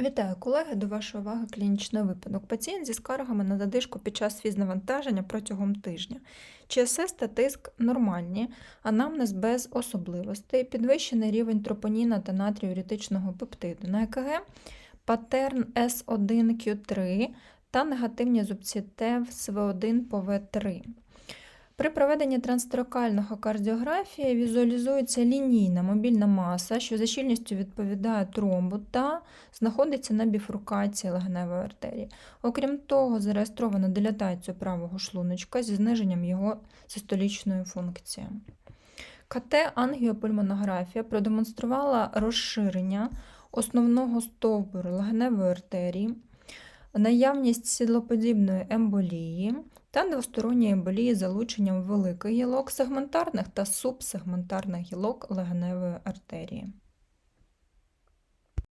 Вітаю, колеги! До вашої уваги клінічний випадок. Пацієнт зі скаргами на задишку під час фізнавантаження протягом тижня. ЧСС та тиск нормальні, анамнез без особливостей, підвищений рівень тропоніна та натріуретичного пептиду. На ЕКГ патерн С1Q3 та негативні зубці ТЕВ СВ1 по В3. При проведенні трансторакального кардіографії візуалізується лінійна мобільна маса, що за щільністю відповідає тромбу та знаходиться на біфуркації легеневої артерії. Окрім того, зареєстровано дилатацію правого шлуночка зі зниженням його систолічної функції. КТ ангіопульмонографія продемонструвала розширення основного стовбуру легеневої артерії, наявність сідлоподібної емболії та двосторонньої емболії з залученням великих гілок сегментарних та субсегментарних гілок легеневої артерії.